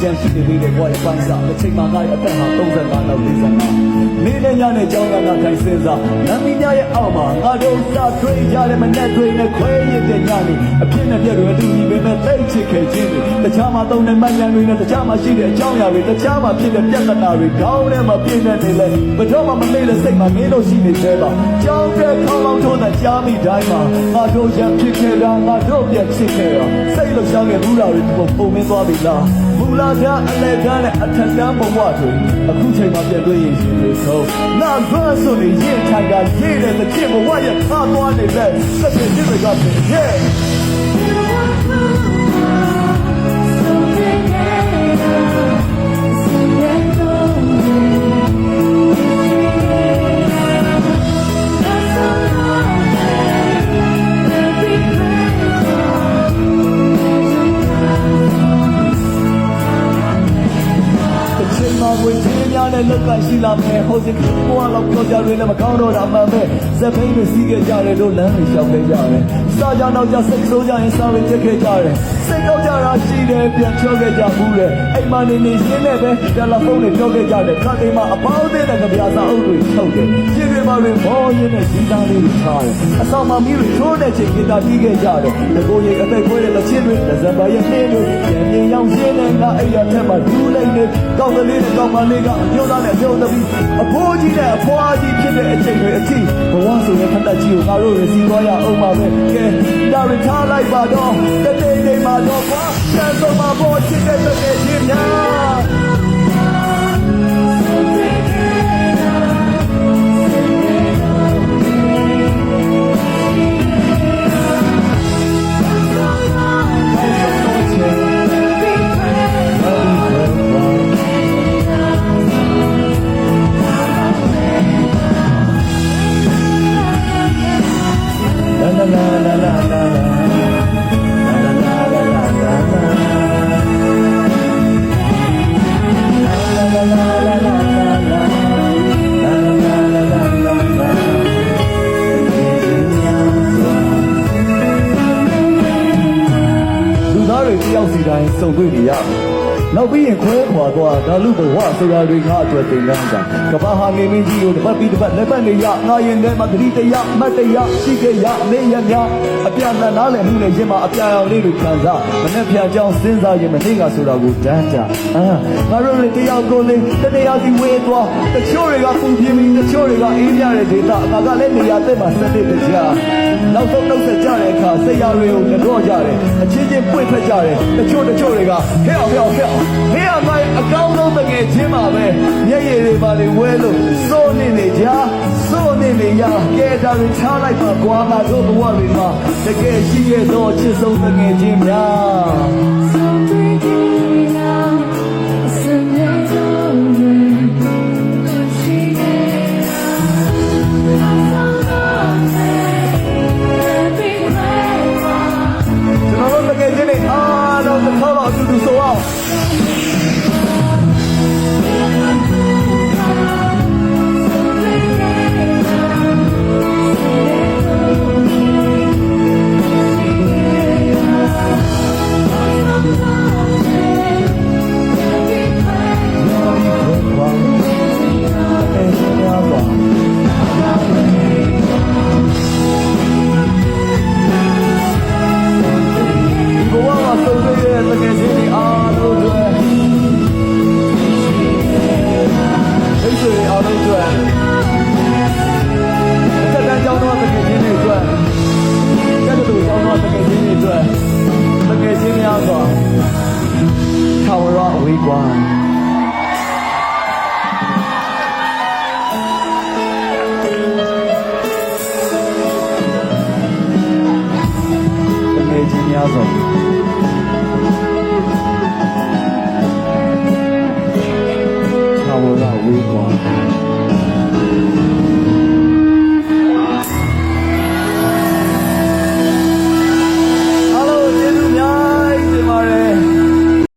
ပြန်ကြည့်နေသေးတယ်ကွာရဲ့ပိုင်းစားတစ်ချိန်မှာငါ့ရဲ့အသက်ဟာ35လောက်၄၅ များနဲ့ကြောင်းကငါထိုင်စင်စားနတ်မင်းများရဲ့အောက်မှာငါတို့စထွေးကြတယ်မနဲ့တွေနဲ့ခွဲရတဲ့ညနေအဖြစ်နဲ့ပြတ်တွေအတူညီပဲမဲ့သိချစ်ခဲ့ခြင်းတွေတခြားမှာတုံတဲ့မှန်ရန်တွေနဲ့တခြားမှာရှိတဲ့အကြောင်းအရာတွေတခြားမှာဖြစ်တဲ့ပြဿနာတွေခေါင်းထဲမှာပြည့်နေတယ်လေဘယ်တော့မှမမေ့တဲ့စိတ်မှာငင်းလို့ရှိနေသေးပါကြောင်းတဲ့ခေါင်းလောင်းထိုးတဲ့ကြားမိတိုင်းမှာငါတို့ရံဖြစ်ခဲ့တာငါတို့ပြန်ချစ်ခဲ့တာစိတ်လှုပ်ရှားခဲ့ဘူးတာတွေပုံပုံမင်းသွားပြီလားမူလာကအလဲကားနဲ့အထက်တန်းဘဝတွေအခုချိန်မှာပြတ်တွေ့ရင်ရှင်တွေဆုံးငါဘတ်ဆိုနေရင်ထိုင်ကရေးတဲ့တစ်ချက်ဘဝရဲ့ခါသွားနေတဲ့စက်ပြည့်တွေကပြင် yeah လောက်ကရှိလာမယ်ဟိုစင်ဘဝလောက်ပြောကြတွေနဲ့မကောင်းတော့တာမှန်ပဲစက်ဖိန်းတွေစီးခဲ့ကြတယ်တို့လမ်းတွေရှောင်ခဲ့ကြတယ်စားကြနောက်ကြစိတ်ဆိုးကြရင်စားတွေချက်ခဲ့ကြတယ်စိတ်ကောက်ကြတာရှိတယ်ပြန်ချောခဲ့ကြဘူးလေအိမ်မနေနေရှင်းနေပဲတယ်လီဖုန်းတွေပြောခဲ့ကြတယ်ခါတိမ်မှာအပေါင်းအသင်းနဲ့ကြပြာစာအုပ်တွေထုတ်တယ်ရှင်းတွေမှာတွေမောရင်းနဲ့ကြီးသားလေးတွေထားတယ်အဆောင်မှာမီးတွေထိုးတဲ့ချိန်ဂီတာတီးခဲ့ကြတယ်ငကိုရိတ်အသက်ခွဲတဲ့လက်ချင်းတွေဒဇန်ပါရဲ့နှင်းတွေပြန်မြင်ရောက်ရှင်းတဲ့ငါအိယာထက်မှာဒူးလိုက်နေကောင်းကလေးနဲ့ကောင်းမလေးကအမျိုးသားနဲ့အမျိုးသမီးအဖိုးကြီးနဲ့အဖွားကြီးဖြစ်တဲ့အချိန်တွေအထိဘဝဆိုတဲ့ခန္ဓာကြီးကိုငါတို့ရစီသွားရအောင်ပါပဲကဲဒါရထားလိုက်ပါတော့တတိတ်တိတ်မှာတော့ကွာစံဆုံးမှာပေါ်ချစ်တဲ့ တွေတယောက်စီတိုင်းစုံတွေ့ နေရတယ်။နောက်ပြီးရင်ခွဲခွာသွားဒါလူဘဝဆိုတာတွေငါအတွက်သင်ခန်းစာ။ကဘာဟာငေမင်းကြီးကိုတစ်ပတ်ပြီးတစ်ပတ်လက်ပတ်နေရငါရင်ထဲမှာသတိတရားမတ်တရားရှိခဲ့ရနေရများအပြတ်နားလည်မှုနဲ့ရင်မှာအပြာရောင်လေးတွေခံစားမနဲ့ဖျားကြောင်းစဉ်းစားရင်မနေ့ကဆိုတာကိုတန်းကြ။အာငါတို့တွေတယောက်ကိုလေးတတရားစီဝေးသွားတချို့တွေကပူပြင်းပြီးတချို့တွေကအေးကြတဲ့ဒေတာငါကလည်းနေရာသက်မှာစနစ်တကျ။နောက်ဆုံးနှုတ်ဆက်ကြတဲ့အခါစိတ်ရတွေကိုကတော့ကြတယ်အချင်းချင်းပွင့်ဖက်ကြတယ်တချို့တချို့တွေကဟဲ့အောင်ဟဲ့အောင်ဟဲ့အောင်မင်းကငါ့အကောင်းဆုံးတကယ်ချင်းပါပဲမျက်ရည်တွေပါလေဝဲလို့စိုးနေနေကြစိုးနေနေရကဲဒါတွေထားလိုက်ပါကွာငါတို့ဘဝတွေမှာတကယ်ရှိရသောချစ်ဆုံးတကယ်ချင်းများ ကယ်ချင်းတွေအတွက်တကယ်ချင်းများစွာထာ